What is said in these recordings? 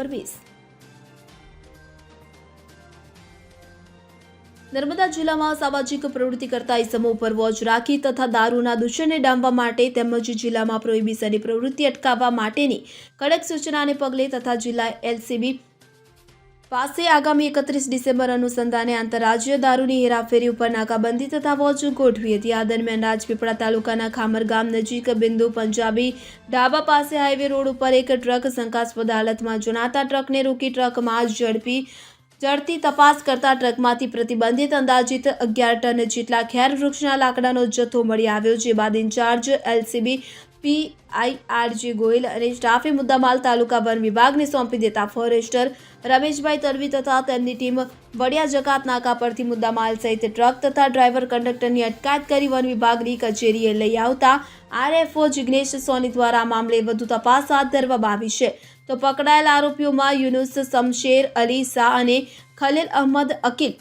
પરવેઝ નર્મદા જિલ્લામાં સામાજિક પ્રવૃત્તિ કરતા ઇસમો ઉપર વોચ રાખી તથા દારૂના દૂષણને ડામવા માટે તેમજ જિલ્લામાં પ્રોહિબિશનની પ્રવૃત્તિ અટકાવવા માટેની કડક સૂચનાને પગલે તથા જિલ્લા એલસીબી પાસે આગામી એકત્રીસ ડિસેમ્બર અનુસંધાને આંતરરાજ્ય દારૂની હેરાફેરી ઉપર નાકાબંધી તથા વોચ ગોઠવી હતી. આ દરમિયાન રાજપીપળા તાલુકાના ખામર ગામ નજીક બિંદુ પંજાબી ઢાબા પાસે હાઈવે રોડ ઉપર એક ટ્રક શંકાસ્પદ હાલતમાં જણાતા ટ્રકને રોકી ટ્રકમાં ઝડપી ઝડપી તપાસ કરતા ટ્રકમાંથી પ્રતિબંધિત અંદાજિત અગિયાર ટન જેટલા ખેર વૃક્ષના લાકડાનો જથ્થો મળી આવ્યો, જે બાદ ઇન્ચાર્જ એલસીબી પીઆઈઆરજી ગોયલ અને સ્ટાફે મુદ્દામાલ તાલુકા વન વિભાગને સોંપી દેતા ફોરેસ્ટર રમેશભાઈ તરવી તથા તેમની ટીમ વડિયા જકાત નાકા પરથી મુદ્દામાલ સહિત ટ્રક તથા ડ્રાઈવર કંડક્ટરની અટકાયત કરી વન વિભાગની કચેરીએ લઈ આવતા આરએફઓ જિગ્નેશ સોની દ્વારા મામલે વધુ તપાસ હાથ ધરવામાં આવી છે. તો પકડાયેલ આરોપીઓમાં યુનુસ શમશેર અલી શાહ અને ખલીલ અહમદ અકીલ,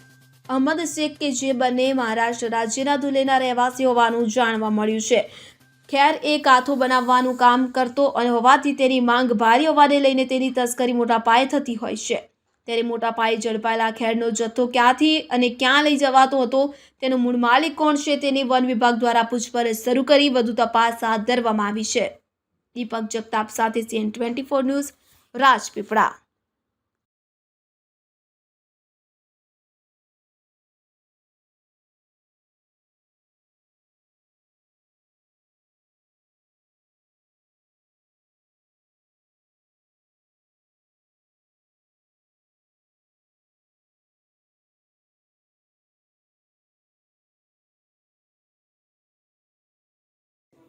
અહમદ શેખ કે જે બંને મહારાષ્ટ્ર રાજ્યના ધુલેના રહેવાસી હોવાનું જાણવા મળ્યું છે. ખેર એ કાથો બનાવવાનું કામ કરતો અને હોવાથી તેની માંગ ભારે હોવાને લઈને તેની તસ્કરી મોટા પાયે થતી હોય છે. ત્યારે મોટા પાયે ઝડપાયેલા ખેરનો જથ્થો ક્યાંથી અને ક્યાં લઈ જવાતો હતો, તેનો મૂળ માલિક કોણ છે તેની વન વિભાગ દ્વારા પૂછપરછ શરૂ કરી વધુ તપાસ હાથ ધરવામાં આવી છે. દીપક જગતાપ સાથે CN twenty four news, Rajpipla.